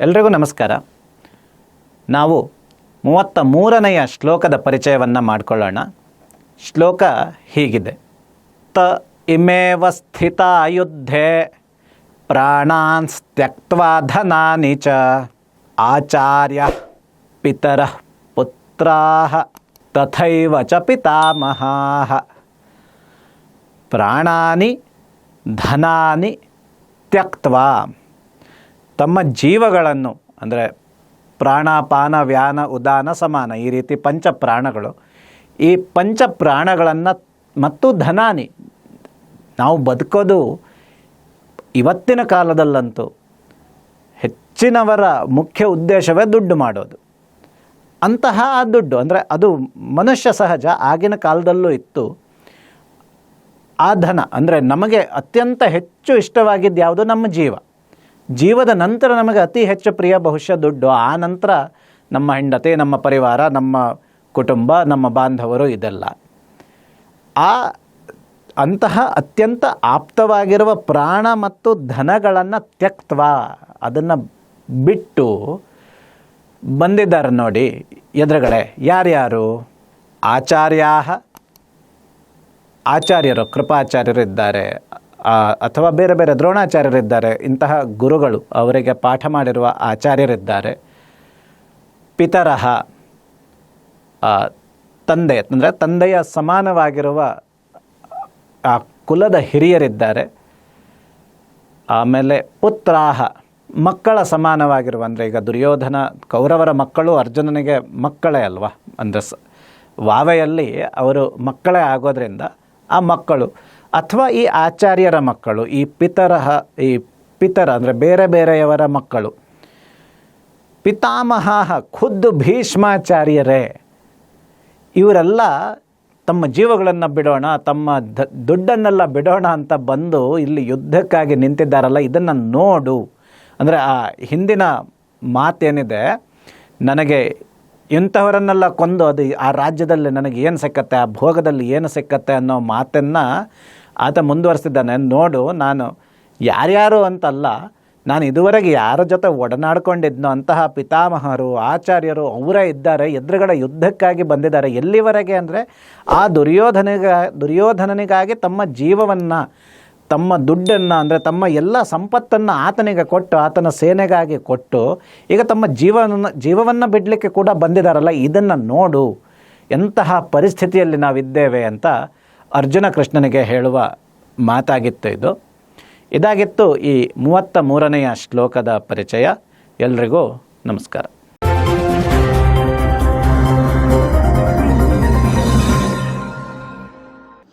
ಎಲ್ರಿಗೂ ನಮಸ್ಕಾರ. ನಾವು ಮೂವತ್ತ ಮೂರನೆಯ ಶ್ಲೋಕದ ಪರಿಚಯವನ್ನು ಮಾಡಿಕೊಳ್ಳೋಣ. ಶ್ಲೋಕ ಹೀಗಿದೆ. ತ ಇಮೇವ ಸ್ಥಿತ ಯುದ್ಧೆ ಪ್ರಾಣಾನ್ ಧನಾನಿ ಚ ಆಚಾರ್ಯ ಪಿತರ ಪುತ್ರ ತಥೈವ ಚ ಪಿತಾಮಹಾ. ಪ್ರಾಣಾನಿ ಧನಾನಿ ತ್ಯಕ್ವಾ ತಮ್ಮ ಜೀವಗಳನ್ನು, ಅಂದರೆ ಪ್ರಾಣಾಪಾನ, ವ್ಯಾನ, ಉದಾನ, ಸಮಾನ, ಈ ರೀತಿ ಪಂಚ ಪ್ರಾಣಗಳು ಈ ಪಂಚ ಪ್ರಾಣಗಳನ್ನು ಮತ್ತು ಧನಾನಿ, ನಾವು ಬದುಕೋದು ಇವತ್ತಿನ ಕಾಲದಲ್ಲಂತೂ ಹೆಚ್ಚಿನವರ ಮುಖ್ಯ ಉದ್ದೇಶವೇ ದುಡ್ಡು ಮಾಡೋದು. ಅಂತಹ ಆ ದುಡ್ಡು, ಅಂದರೆ ಅದು ಮನುಷ್ಯ ಸಹಜ, ಆಗಿನ ಕಾಲದಲ್ಲೂ ಇತ್ತು. ಆ ಧನ, ಅಂದರೆ ನಮಗೆ ಅತ್ಯಂತ ಹೆಚ್ಚು ಇಷ್ಟವಾಗಿದ್ದು ಯಾವುದು? ನಮ್ಮ ಜೀವ. ಜೀವದ ನಂತರ ನಮಗೆ ಅತಿ ಹೆಚ್ಚು ಪ್ರಿಯ ಬಹುಶಃ ದುಡ್ಡು. ಆ ನಂತರ ನಮ್ಮ ಹೆಂಡತಿ ನಮ್ಮ ಪರಿವಾರ ನಮ್ಮ ಕುಟುಂಬ ನಮ್ಮ ಬಾಂಧವರು ಇದೆಲ್ಲ. ಆ ಅಂತಹ ಅತ್ಯಂತ ಆಪ್ತವಾಗಿರುವ ಪ್ರಾಣ ಮತ್ತು ಧನಗಳನ್ನು ತ್ಯಕ್ತ್ವ ಅದನ್ನು ಬಿಟ್ಟು ಬಂದಿದ್ದಾರೆ ನೋಡಿ ಎದುರುಗಡೆ. ಯಾರ್ಯಾರು? ಆಚಾರ್ಯ ಆಚಾರ್ಯರು ಕೃಪಾಚಾರ್ಯರಿದ್ದಾರೆ ಆ, ಅಥವಾ ಬೇರೆ ಬೇರೆ ದ್ರೋಣಾಚಾರ್ಯರಿದ್ದಾರೆ, ಇಂತಹ ಗುರುಗಳು ಅವರಿಗೆ ಪಾಠ ಮಾಡಿರುವ ಆಚಾರ್ಯರಿದ್ದಾರೆ. ಪಿತರಹ ತಂದೆ, ಅಂದರೆ ತಂದೆಯ ಸಮಾನವಾಗಿರುವ, ಆ, ಕುಲದ ಹಿರಿಯರಿದ್ದಾರೆ. ಆಮೇಲೆ ಪುತ್ರಾಹ, ಮಕ್ಕಳ ಸಮಾನವಾಗಿರುವ, ಅಂದರೆ ಈಗ ದುರ್ಯೋಧನ, ಕೌರವರ ಮಕ್ಕಳು ಅರ್ಜುನನಿಗೆ ಮಕ್ಕಳೇ ಅಲ್ವಾ? ಅಂದರೆ ಸ, ವಾವೆಯಲ್ಲಿ ಅವರು ಮಕ್ಕಳೇ ಆಗೋದ್ರಿಂದ ಆ ಮಕ್ಕಳು ಅಥವಾ ಈ ಆಚಾರ್ಯರ ಮಕ್ಕಳು, ಈ ಪಿತರಹ ಈ ಪಿತರ ಅಂದರೆ ಬೇರೆ ಬೇರೆಯವರ ಮಕ್ಕಳು. ಪಿತಾಮಹ ಖುದ್ದು ಭೀಷ್ಮಾಚಾರ್ಯರೇ, ಇವರೆಲ್ಲ ತಮ್ಮ ಜೀವಗಳನ್ನು ಬಿಡೋಣ, ತಮ್ಮ ದ, ದುಡ್ಡನ್ನೆಲ್ಲ ಬಿಡೋಣ ಅಂತ ಬಂದು ಇಲ್ಲಿ ಯುದ್ಧಕ್ಕಾಗಿ ನಿಂತಿದ್ದಾರಲ್ಲ, ಇದನ್ನು ನೋಡು. ಅಂದರೆ ಆ ಹಿಂದಿನ ಮಾತೇನಿದೆ, ನನಗೆ ಇಂಥವರನ್ನೆಲ್ಲ ಕೊಂದು ಅದು ಆ ರಾಜ್ಯದಲ್ಲಿ ನನಗೆ ಏನು ಸಿಕ್ಕತ್ತೆ, ಆ ಭೋಗದಲ್ಲಿ ಏನು ಸಿಕ್ಕತ್ತೆ ಅನ್ನೋ ಮಾತನ್ನು ಆತ ಮುಂದುವರಿಸಿದ್ದಾನೆ ನೋಡು, ನಾನು ಯಾರ್ಯಾರು ಅಂತಲ್ಲ, ನಾನು ಇದುವರೆಗೆ ಯಾರ ಜೊತೆ ಒಡನಾಡ್ಕೊಂಡಿದ್ನೋ ಅಂತಹ ಪಿತಾಮಹರು, ಆಚಾರ್ಯರು ಅವರೇ ಇದ್ದಾರೆ, ಎದುರುಗಡೆ ಯುದ್ಧಕ್ಕಾಗಿ ಬಂದಿದ್ದಾರೆ. ಎಲ್ಲಿವರೆಗೆ ಅಂದರೆ ಆ ದುರ್ಯೋಧನಿಗ, ದುರ್ಯೋಧನನಿಗಾಗಿ ತಮ್ಮ ಜೀವವನ್ನು, ತಮ್ಮ ದುಡ್ಡನ್ನು ಅಂದರೆ ತಮ್ಮ ಎಲ್ಲ ಸಂಪತ್ತನ್ನು ಆತನಿಗೆ ಕೊಟ್ಟು, ಆತನ ಸೇನೆಗಾಗಿ ಕೊಟ್ಟು, ಈಗ ತಮ್ಮ ಜೀವನ ಜೀವವನ್ನು ಬಿಡಲಿಕ್ಕೆ ಕೂಡ ಬಂದಿದ್ದಾರಲ್ಲ. ಇದನ್ನು ನೋಡು, ಎಂತಹ ಪರಿಸ್ಥಿತಿಯಲ್ಲಿ ನಾವಿದ್ದೇವೆ ಅಂತ ಅರ್ಜುನ ಕೃಷ್ಣನಿಗೆ ಹೇಳುವ ಮಾತಾಗಿತ್ತು ಇದು. ಇದಾಗಿತ್ತು ಈ ಮೂವತ್ತ ಮೂರನೆಯ ಶ್ಲೋಕದ ಪರಿಚಯ. ಎಲ್ರಿಗೂ ನಮಸ್ಕಾರ.